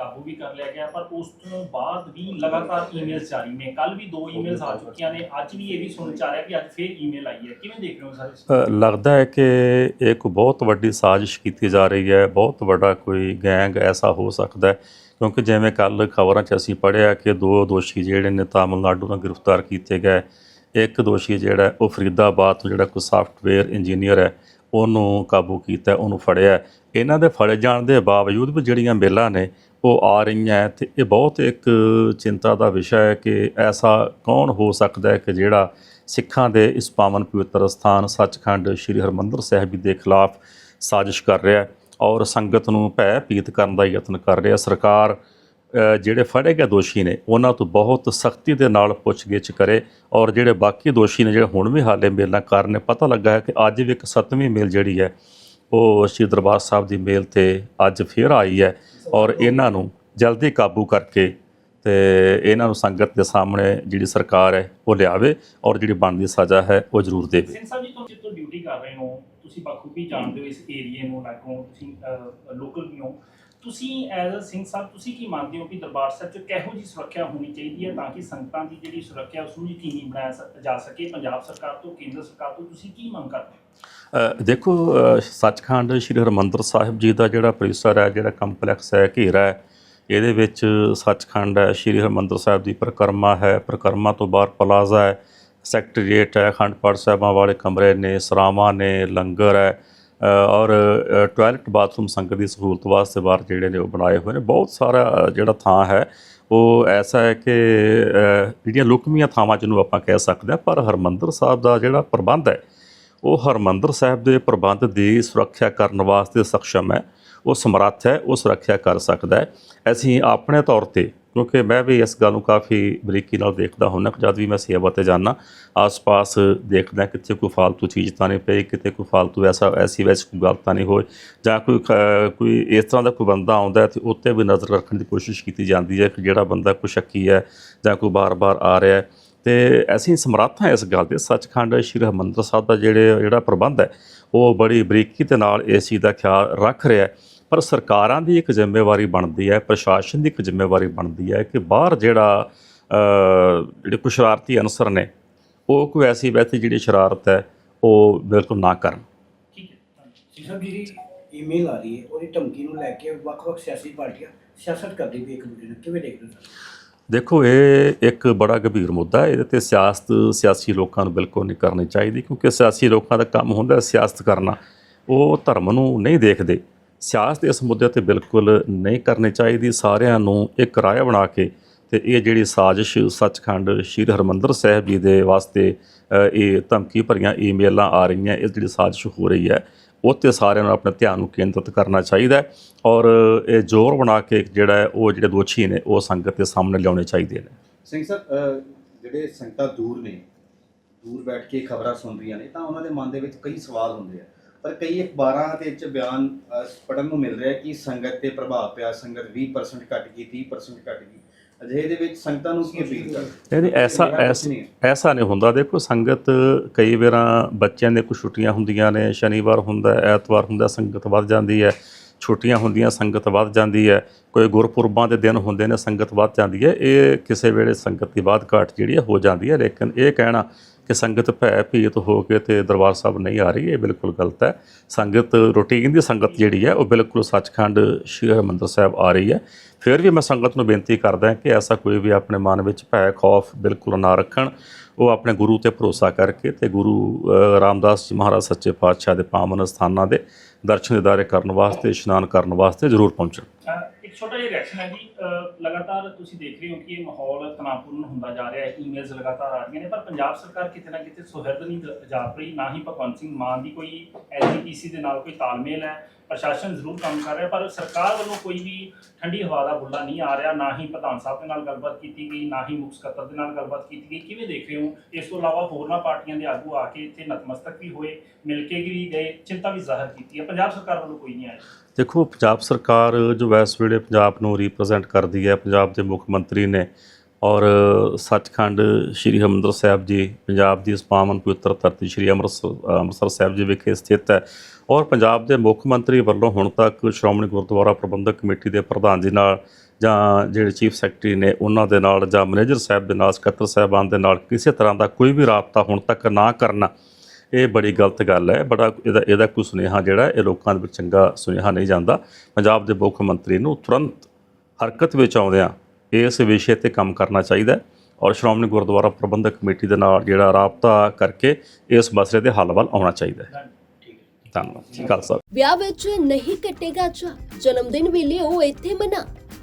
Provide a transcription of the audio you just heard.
ਕਾਬੂ ਵੀ ਕਰ ਲਿਆ ਗਿਆ, ਪਰ ਉਸ ਤੋਂ ਬਾਅਦ ਵੀ ਲਗਾਤਾਰ ਈਮੇਲਸ ਜਾਰੀ ਨੇ। ਕੱਲ ਵੀ ਦੋ ਈਮੇਲਸ ਆ ਚੁੱਕੀਆਂ ਨੇ। ਅੱਜ ਵੀ ਇਹ ਵੀ ਸੁਣਨ ਚ ਆ ਰਿਹਾ ਕਿ ਅੱਜ ਫੇਰ ਈਮੇਲ ਆਈ ਹੈ। ਕਿਵੇਂ ਦੇਖ ਰਹੇ ਹੋ ਸਰ ਲੱਗਦਾ ਹੈ ਕਿ ਇਹ ਕੋਈ ਬਹੁਤ ਵੱਡੀ ਸਾਜ਼ਿਸ਼ ਕੀਤੀ ਜਾ ਰਹੀ ਹੈ। ਬਹੁਤ ਵੱਡਾ ਕੋਈ ਗੈਂਗ ਐਸਾ ਹੋ ਸਕਦਾ ਹੈ, ਕਿਉਂਕਿ ਜਿਵੇਂ ਕੱਲ ਖਬਰਾਂ 'ਚ ਅਸੀਂ ਪੜ੍ਹਿਆ ਕਿ ਦੋ ਦੋਸ਼ੀ ਜਿਹੜੇ ਨੇ ਤਾਮਿਲਨਾਡੂ ਤੋਂ ਗ੍ਰਿਫਤਾਰ ਕੀਤੇ ਗਏ। ਇੱਕ ਦੋਸ਼ੀ ਜਿਹੜਾ ਉਹ ਫਰੀਦਾਬਾਦ ਤੋਂ ਜਿਹੜਾ ਕੋਈ ਸੌਫਟਵੇਅਰ ਇੰਜੀਨੀਅਰ ਹੈ, ਉਹਨੂੰ ਕਾਬੂ ਕੀਤਾ, ਉਹਨੂੰ ਫੜਿਆ। ਇਹਨਾਂ ਦੇ ਫੜੇ ਜਾਣ ਦੇ ਬਾਵਜੂਦ ਵੀ ਜਿਹੜੀਆਂ ਮੇਲਾਂ ਨੇ ਉਹ ਆ ਰਹੀਆਂ ਹੈ ਤੇ ਇਹ ਬਹੁਤ ਇੱਕ ਚਿੰਤਾ ਦਾ ਵਿਸ਼ਾ ਹੈ ਕਿ ਐਸਾ ਕੌਣ ਹੋ ਸਕਦਾ ਹੈ ਕਿ ਜਿਹੜਾ ਸਿੱਖਾਂ ਦੇ ਇਸ ਪਾਵਨ ਪਵਿੱਤਰ ਸਥਾਨ ਸੱਚਖੰਡ ਸ੍ਰੀ ਹਰਮੰਦਰ ਸਾਹਿਬ ਜੀ ਦੇ ਖਿਲਾਫ ਸਾਜ਼ਿਸ਼ ਕਰ ਰਿਹਾ ਹੈ ਔਰ ਸੰਗਤ ਨੂੰ ਭੈ ਪੀਤ ਕਰਨ ਦਾ ਯਤਨ ਕਰ ਰਿਹਾ ਸਰਕਾਰ ਜਿਹੜੇ ਫੜੇ ਗਏ ਦੋਸ਼ੀ ਨੇ, ਉਹਨਾਂ ਤੋਂ ਬਹੁਤ ਸਖਤੀ ਦੇ ਨਾਲ ਪੁੱਛਗਿੱਛ ਕਰੇ ਔਰ ਜਿਹੜੇ ਬਾਕੀ ਦੋਸ਼ੀ ਨੇ, ਜਿਹੜੇ ਹੁਣ ਵੀ ਹਾਲੇ ਮੇਲਾਂ ਕਾਰਨ ਪਤਾ ਲੱਗਾ ਹੈ ਕਿ ਅੱਜ ਵੀ ਇੱਕ ਸੱਤਵੀਂ ਮੇਲ ਜਿਹੜੀ ਹੈ ਉਹ ਸ਼੍ਰੀ ਦਰਬਾਰ ਸਾਹਿਬ ਦੀ ਮੇਲ ਤੇ ਅੱਜ ਫੇਰ ਆਈ ਹੈ ਔਰ ਇਹਨਾਂ ਨੂੰ ਜਲਦੀ ਕਾਬੂ ਕਰਕੇ ਤੇ ਇਹਨਾਂ ਨੂੰ ਸੰਗਤ ਦੇ ਸਾਹਮਣੇ ਜਿਹੜੀ ਸਰਕਾਰ ਹੈ ਉਹ ਲਿਆਵੇ ਔਰ ਜਿਹੜੀ ਬਣਦੀ ਸਜ਼ਾ ਹੈ ਉਹ ਜ਼ਰੂਰ ਦੇਵੇ। ਸਿੰਘ ਸਾਹਿਬ ਜੀ, ਤੁਸੀਂ ਜਿੱਥੋਂ ਡਿਊਟੀ ਕਰ ਰਹੇ ਹੋ, ਤੁਸੀਂ ਬਖੂਬੀ ਜਾਣਦੇ ਹੋ ਇਸ ਏਰੀਏ ਨੂੰ ਲਾਗੋਂ ਤੁਸੀਂ ਲੋਕਲ ਵੀ ਹੋ। ਤੁਸੀਂ ਐਜ਼ ਅ ਸਿੰਘ ਸਾਹਿਬ, ਤੁਸੀਂ ਕੀ ਮੰਨਦੇ ਹੋ ਕਿ ਦਰਬਾਰ ਸਾਹਿਬ 'ਚ ਕਿਹੋ ਜੀ ਸੁਰੱਖਿਆ ਹੋਣੀ ਚਾਹੀਦੀ ਹੈ ਤਾਂ ਕਿ ਸੰਗਤਾਂ ਦੀ ਜਿਹੜੀ ਸੁਰੱਖਿਆ ਉਸ ਨੂੰ ਯਕੀਨੀ ਬਣਾਇਆ ਜਾ ਸਕੇ? ਪੰਜਾਬ ਸਰਕਾਰ ਤੋਂ, ਕੇਂਦਰ ਸਰਕਾਰ ਤੋਂ ਤੁਸੀਂ ਕੀ ਮੰਗ ਕਰਦੇ ਹੋ? ਦੇਖੋ ਸੱਚਖੰਡ ਸ੍ਰੀ ਹਰਮੰਦਰ ਸਾਹਿਬ ਜੀ ਦਾ ਜਿਹੜਾ ਪਰਿਸਰ ਹੈ ਜਿਹੜਾ ਕੰਪਲੈਕਸ ਹੈ ਘੇਰਾ ਹੈ ਇਹਦੇ ਵਿੱਚ ਸੱਚਖੰਡ ਹੈ ਸ੍ਰੀ ਹਰਮੰਦਰ ਸਾਹਿਬ ਦੀ ਪ੍ਰਕਰਮਾ ਹੈ ਪ੍ਰਕਰਮਾ ਤੋਂ ਬਾਹਰ ਪਲਾਜ਼ਾ ਹੈ ਸੈਕਟਰੀਏਟ ਹੈ ਅਖੰਡ ਪਾਠ ਸਾਹਿਬਾਂ ਵਾਲੇ ਕਮਰੇ ਨੇ ਸਰਾਵਾਂ ਨੇ ਲੰਗਰ ਹੈ ਔਰ ਅ, ਟਾਇਲਟ ਬਾਥਰੂਮ ਸੰਗਤ ਦੀ ਸਹੂਲਤ ਵਾਸਤੇ ਬਾਹਰ ਜਿਹੜੇ ਨੇ ਉਹ ਬਣਾਏ ਹੋਏ ਨੇ। ਬਹੁਤ ਸਾਰਾ ਜਿਹੜਾ ਥਾਂ ਹੈ ਉਹ ਐਸਾ ਹੈ ਕਿ ਜਿਹੜੀਆਂ ਲੁਕਮੀਆਂ ਥਾਵਾਂ ਜਿਹਨੂੰ ਆਪਾਂ ਕਹਿ ਸਕਦੇ ਹਾਂ ਪਰ ਹਰਮੰਦਰ ਸਾਹਿਬ ਦਾ ਜਿਹੜਾ ਪ੍ਰਬੰਧ ਹੈ ਉਹ ਹਰਮੰਦਰ ਸਾਹਿਬ ਦੇ ਪ੍ਰਬੰਧ ਦੀ ਸੁਰੱਖਿਆ ਕਰਨ ਵਾਸਤੇ ਸક્ષਮ ਹੈ। ਉਹ ਸਮਰੱਥ ਹੈ, ਉਹ ਸੁਰੱਖਿਆ ਕਰ ਸਕਦਾ ਹੈ। ਅਸੀਂ ਆਪਣੇ ਤੌਰ ਤੇ, ਕਿਉਂਕਿ ਮੈਂ ਵੀ ਇਸ ਗੱਲ ਨੂੰ ਕਾਫੀ ਬਰੀਕੀ ਨਾਲ ਦੇਖਦਾ ਹੁੰਨਾ ਜਦ ਵੀ ਮੈਂ ਸੇਵਾ ਤੇ ਜਾਣਾ ਆਸ-ਪਾਸ ਦੇਖਦਾ ਕਿੱਥੇ ਕੋਈ ਫਾਲਤੂ ਚੀਜ਼ ਤਾਂ ਨਹੀਂ ਪਈ, ਕਿਤੇ ਕੋਈ ਫਾਲਤੂ ਐਸਾ, ਐਸੀ ਵੈਸ ਕੋਈ ਗੱਲ ਤਾਂ ਨਹੀਂ ਹੋਏ ਜਾਂ ਕੋਈ ਕੋਈ ਇਸ ਤਰ੍ਹਾਂ ਦਾ ਕੋਈ ਬੰਦਾ ਆਉਂਦਾ ਤੇ ਉੱਤੇ ਵੀ ਨਜ਼ਰ ਰੱਖਣ ਦੀ ਕੋਸ਼ਿਸ਼ ਕੀਤੀ ਜਾਂਦੀ ਹੈ ਕਿ ਜਿਹੜਾ ਬੰਦਾ ਕੋਈ ਸ਼ੱਕੀ ਹੈ ਜਾਂ ਕੋਈ ਬਾਰ-ਬਾਰ ਆ ਰਿਹਾ ਹੈ। ਤੇ ਅਸੀਂ ਸਮਰੱਥ ਹਾਂ ਇਸ ਗੱਲ ਦੇ। ਸੱਚਖੰਡ ਸ੍ਰੀ ਹਰਿਮੰਦਰ ਸਾਹਿਬ ਦਾ ਜਿਹੜੇ ਜਿਹੜਾ ਪ੍ਰਬੰਧ ਹੈ ਉਹ ਬੜੀ ਬਰੀਕੀ ਦੇ ਨਾਲ ਇਸ ਚੀਜ਼ ਦਾ ਖਿਆਲ ਰੱਖ ਰਿਹਾ ਹੈ। ਪਰ ਸਰਕਾਰਾਂ ਦੀ ਇੱਕ ਜ਼ਿੰਮੇਵਾਰੀ ਬਣਦੀ ਹੈ ਪ੍ਰਸ਼ਾਸਨ ਦੀ ਇੱਕ ਜ਼ਿੰਮੇਵਾਰੀ ਬਣਦੀ ਹੈ ਕਿ ਬਾਹਰ ਜਿਹੜਾ ਅ, ਜਿਹੜੇ ਕੁਛ ਸ਼ਰਾਰਤੀ ਅਨਸਰ ਨੇ ਉਹ ਕੋਈ ਐਸੀ ਵੈਸੀ ਜਿਹੜੀ ਸ਼ਰਾਰਤ ਹੈ ਉਹ ਬਿਲਕੁਲ ਨਾ ਕਰਨ। ਠੀਕ ਹੈ। ਜੀ ਸਾਹਿਬ ਜਿਹੜੀ ਈਮੇਲ ਆ ਰਹੀ ਹੈ ਉਹਦੀ ਧਮਕੀ ਨੂੰ ਲੈ ਕੇ ਵੱਖ-ਵੱਖ ਸਿਆਸੀ ਪਾਰਟੀਆਂ ਸਿਆਸਤ ਕਰਦੀ ਵੀ ਇੱਕ ਦੂਜੇ ਨਾਲ ਕਿਵੇਂ ਦੇਖਦੇ ਹੋ? ਦੇਖੋ, ਇਹ ਇੱਕ ਬੜਾ ਗੰਭੀਰ ਮੁੱਦਾ ਹੈ। ਇਹਦੇ ਤੇ ਸਿਆਸਤ, ਸਿਆਸੀ ਲੋਕਾਂ ਨੂੰ ਬਿਲਕੁਲ ਨਹੀਂ ਕਰਨੀ ਚਾਹੀਦੀ ਕਿਉਂਕਿ ਸਿਆਸੀ ਲੋਕਾਂ ਦਾ ਕੰਮ ਹੁੰਦਾ ਸਿਆਸਤ ਕਰਨਾ। ਉਹ ਧਰਮ ਨੂੰ ਨਹੀਂ ਦੇਖਦੇ। ਸਿਆਸਤ ਇਸ ਮੁੱਦੇ ਤੇ ਬਿਲਕੁਲ ਨਹੀਂ ਕਰਨੀ ਚਾਹੀਦੀ। ਸਾਰਿਆਂ ਨੂੰ ਇੱਕ ਰਾਏ ਬਣਾ ਕੇ ਤੇ ਇਹ ਜਿਹੜੀ ਸਾਜ਼ਿਸ਼ ਸੱਚਖੰਡ ਸ੍ਰੀ ਹਰਮੰਦਰ ਸਾਹਿਬ ਜੀ ਦੇ ਵਾਸਤੇ ਇਹ ਧਮਕੀ ਭਰੀਆਂ ਈਮੇਲਾਂ ਆ ਰਹੀਆਂ, ਇਹ ਜਿਹੜੀ ਸਾਜ਼ਿਸ਼ ਹੋ ਰਹੀ ਹੈ ਉਹ 'ਤੇ ਸਾਰਿਆਂ ਨੂੰ ਆਪਣੇ ਧਿਆਨ ਨੂੰ ਕੇਂਦਰਿਤ ਕਰਨਾ ਚਾਹੀਦਾ ਔਰ ਇਹ ਜ਼ੋਰ ਬਣਾ ਕੇ ਜਿਹੜਾ ਉਹ ਜਿਹੜੇ ਦੋਸ਼ੀ ਨੇ ਉਹ ਸੰਗਤ ਦੇ ਸਾਹਮਣੇ ਲਿਆਉਣੇ ਚਾਹੀਦੇ ਨੇ। ਸਿੰਘ ਸਾਹਿਬ ਜਿਹੜੇ ਸੰਗਤਾਂ ਦੂਰ ਨੇ ਦੂਰ ਬੈਠ ਕੇ ਖਬਰਾਂ ਸੁਣ ਰਹੀਆਂ ਨੇ ਤਾਂ ਉਹਨਾਂ ਦੇ ਮਨ ਦੇ ਵਿੱਚ ਕਈ ਸਵਾਲ ਹੁੰਦੇ ਆ। ਪਰ ਕਈ ਅਖਬਾਰਾਂ ਦੇ ਵਿੱਚ ਬਿਆਨ ਅਹ, ਪੜ੍ਹਨ ਨੂੰ ਮਿਲ ਰਿਹਾ ਕਿ ਸੰਗਤ ਤੇ ਪ੍ਰਭਾਵ ਪਿਆ ਸੰਗਤ 20% ਘਟ ਗਈ 30% ਘਟ ਗਈ। ਅਜਿਹੇ ਦੇ ਵਿੱਚ ਸੰਗਤਾਂ ਨੂੰ ਕੀ ਅਪੀਲ ਕਰ ਨਹੀਂ ਐਸਾ ਐਸ- ਨਹੀਂ ਹੁੰਦਾ। ਦੇਖੋ ਸੰਗਤ ਕਈ ਵਾਰਾਂ ਬੱਚਿਆਂ ਦੇ ਕੁਝ ਛੁੱਟੀਆਂ ਹੁੰਦੀਆਂ ਨੇ। ਸ਼ਨੀਵਾਰ ਹੁੰਦਾ ਐਤਵਾਰ ਹੁੰਦਾ ਸੰਗਤ ਵੱਧ ਜਾਂਦੀ ਹੈ। ਛੁੱਟੀਆਂ ਹੁੰਦੀਆਂ ਸੰਗਤ ਵੱਧ ਜਾਂਦੀ ਹੈ। ਕੋਈ ਗੁਰਪੁਰਬਾਂ ਦੇ ਦਿਨ ਹੁੰਦੇ ਨੇ ਸੰਗਤ ਵੱਧ ਜਾਂਦੀ ਹੈ। ਇਹ ਕਿਸੇ ਵੇਲੇ ਸੰਗਤ ਦੀ ਬਾਤ ਘਾਟ ਜਿਹੜੀ ਹੈ ਹੋ ਜਾਂਦੀ ਹੈ। ਲੇਕਿਨ ਇਹ ਕਹਿਣਾ ਕਿ ਸੰਗਤ ਭੈ ਭੀਤ ਹੋ ਕੇ ਤੇ ਦਰਬਾਰ ਸਾਹਿਬ ਨਹੀਂ ਆ ਰਹੀ, ਇਹ ਬਿਲਕੁਲ ਗਲਤ ਹੈ। ਸੰਗਤ, ਰੂਟੀਨ ਦੀ ਸੰਗਤ ਜਿਹੜੀ ਹੈ, ਉਹ ਬਿਲਕੁਲ ਸੱਚਖੰਡ ਸ੍ਰੀ ਹਰਿਮੰਦਰ ਸਾਹਿਬ ਆ ਰਹੀ ਹੈ। ਫਿਰ ਵੀ ਮੈਂ ਸੰਗਤ ਨੂੰ ਬੇਨਤੀ ਕਰਦਾ ਕਿ ਐਸਾ ਕੋਈ ਵੀ ਆਪਣੇ ਮਨ ਵਿੱਚ ਭੈ, ਖੌਫ ਬਿਲਕੁਲ ਨਾ ਰੱਖਣ। ਉਹ ਆਪਣੇ ਗੁਰੂ ਤੇ ਭਰੋਸਾ ਕਰਕੇ ਤੇ ਗੁਰੂ ਰਾਮਦਾਸ ਜੀ ਮਹਾਰਾਜ ਸੱਚੇ ਪਾਤਸ਼ਾਹ ਦੇ ਪਾਵਨ ਸਥਾਨਾਂ ਦੇ ਦਰਸ਼ਨ ਦਿਦਾਰੇ ਕਰਨ ਵਾਸਤੇ, ਇਸ਼ਨਾਨ ਕਰਨ ਵਾਸਤੇ ਜ਼ਰੂਰ ਪਹੁੰਚਣ। ਇੱਕ ਛੋਟਾ ਜਿਹਾ ਰਿਐਕਸ਼ਨ ਹੈ ਜੀ ਲਗਾਤਾਰ ਤੁਸੀਂ ਦੇਖ ਰਹੇ ਹੋ ਕਿ ਇਹ ਮਾਹੌਲ ਤਣਾਅਪੂਰਨ ਹੁੰਦਾ ਜਾ ਰਿਹਾ ਹੈ ਈਮੇਲਸ ਲਗਾਤਾਰ ਆ ਰਹੀਆਂ ਨੇ, ਪਰ ਪੰਜਾਬ ਸਰਕਾਰ ਕਿਤੇ ਨਾ ਕਿਤੇ ਸੁਹਿਰਦ ਨਹੀਂ ਜ- ਜਾਪ ਰਹੀ, ਨਾ ਹੀ ਭਗਵੰਤ ਸਿੰਘ ਮਾਨ ਦੀ ਕੋਈ ਐਸਜੀਪੀਸੀ ਦੇ ਨਾਲ ਕੋਈ ਤਾਲਮੇਲ ਹੈ, ਪ੍ਰਸ਼ਾਸਨ ਜ਼ਰੂਰ ਕੰਮ ਕਰ ਰਿਹਾ, ਪਰ ਸਰਕਾਰ ਵੱਲੋਂ ਕੋਈ ਵੀ ਠੰਡੀ ਹਵਾ ਦਾ ਬੁੱਲਾ ਨਹੀਂ ਆ ਰਿਹਾ, ਨਾ ਹੀ ਪ੍ਰਧਾਨ ਸਾਹਿਬ ਦੇ ਨਾਲ ਗੱਲਬਾਤ ਕੀਤੀ ਗਈ, ਨਾ ਹੀ ਮੁੱਖ ਸਕੱਤਰ ਦੇ ਨਾਲ ਗੱਲਬਾਤ ਕੀਤੀ ਗਈ। ਕਿਵੇਂ ਦੇਖ ਰਹੇ ਹੋ? ਇਸ ਤੋਂ ਇਲਾਵਾ ਹੋਰਨਾਂ ਪਾਰਟੀਆਂ ਦੇ ਆਗੂ ਆ ਕੇ ਇੱਥੇ ਨਤਮਸਤਕ ਵੀ ਹੋਏ, ਮਿਲ ਕੇ ਵੀ ਗਏ, ਚਿੰਤਾ ਵੀ ਜ਼ਾਹਰ ਕੀਤੀ ਹੈ, ਪੰਜਾਬ ਸਰਕਾਰ ਵੱਲੋਂ ਕੋਈ ਨਹੀਂ ਆਇਆ। ਦੇਖੋ, ਪੰਜਾਬ ਸਰਕਾਰ ਜੋ ਇਸ ਵੇਲੇ ਪੰਜਾਬ ਨੂੰ ਰਿਪਰੈਜ਼ੈਂਟ ਕਰਦੀ ਹੈ, ਪੰਜਾਬ ਦੇ ਮੁੱਖ ਮੰਤਰੀ ਨੇ ਔਰ ਸੱਚਖੰਡ ਸ੍ਰੀ ਹਰਿਮੰਦਰ ਸਾਹਿਬ ਜੀ, ਪੰਜਾਬ ਦੀ ਇਸ ਪਾਵਨ ਪਵਿੱਤਰ ਧਰਤੀ ਸ੍ਰੀ ਅੰਮ੍ਰਿਤਸਰ ਅੰਮ੍ਰਿਤਸਰ ਸਾਹਿਬ ਜੀ ਵਿਖੇ ਸਥਿਤ ਹੈ ਔਰ ਪੰਜਾਬ ਦੇ ਮੁੱਖ ਮੰਤਰੀ ਵੱਲੋਂ ਹੁਣ ਤੱਕ ਸ਼੍ਰੋਮਣੀ ਗੁਰਦੁਆਰਾ ਪ੍ਰਬੰਧਕ ਕਮੇਟੀ ਦੇ ਪ੍ਰਧਾਨ ਜੀ ਨਾਲ ਜਾਂ ਜਿਹੜੇ ਚੀਫ ਸੈਕਟਰੀ ਨੇ ਉਹਨਾਂ ਦੇ ਨਾਲ ਜਾਂ ਮੈਨੇਜਰ ਸਾਹਿਬ ਦੇ ਨਾਲ, ਸਕੱਤਰ ਸਾਹਿਬਾਨ ਦੇ ਨਾਲ ਕਿਸੇ ਤਰ੍ਹਾਂ ਦਾ ਕੋਈ ਵੀ ਰਾਬਤਾ ਹੁਣ ਤੱਕ ਨਾ ਕਰਨਾ। ਇਹ ਬੜੀ ਗਲਤ ਗੱਲ ਹੈ, ਬੜਾ ਇਹਦਾ ਇਹਦਾ ਕੋਈ ਸੁਨੇਹਾ ਜਿਹੜਾ ਇਹ ਲੋਕਾਂ ਦੇ ਵਿੱਚ ਚੰਗਾ ਸੁਨੇਹਾ ਨਹੀਂ ਜਾਂਦਾ। ਪੰਜਾਬ ਦੇ ਮੁੱਖ ਮੰਤਰੀ ਨੂੰ ਤੁਰੰਤ ਹਰਕਤ ਵਿੱਚ ਆਉਂਦਿਆਂ ਇਸ ਵਿਸ਼ੇ ਤੇ ਕੰਮ ਕਰਨਾ ਚਾਹੀਦਾ ਹੈ ਔਰ ਸ਼੍ਰੋਮਣੀ ਗੁਰਦੁਆਰਾ ਪ੍ਰਬੰਧਕ ਕਮੇਟੀ ਦੇ ਨਾਲ ਜਿਹੜਾ ਰਾਬਤਾ ਕਰਕੇ ਇਸ ਮਸਲੇ ਦੇ ਹੱਲ ਵੱਲ ਆਉਣਾ ਚਾਹੀਦਾ ਹੈ। ਧੰਨਵਾਦ। ਖਾਲਸਾ ਵਿਆਹ ਵਿੱਚ ਨਹੀਂ ਕੱਟੇਗਾ ਚਾ ਜਨਮ ਦਿਨ ਵੇਲੇ ਉਹ ਇੱਥੇ ਮਨਾ।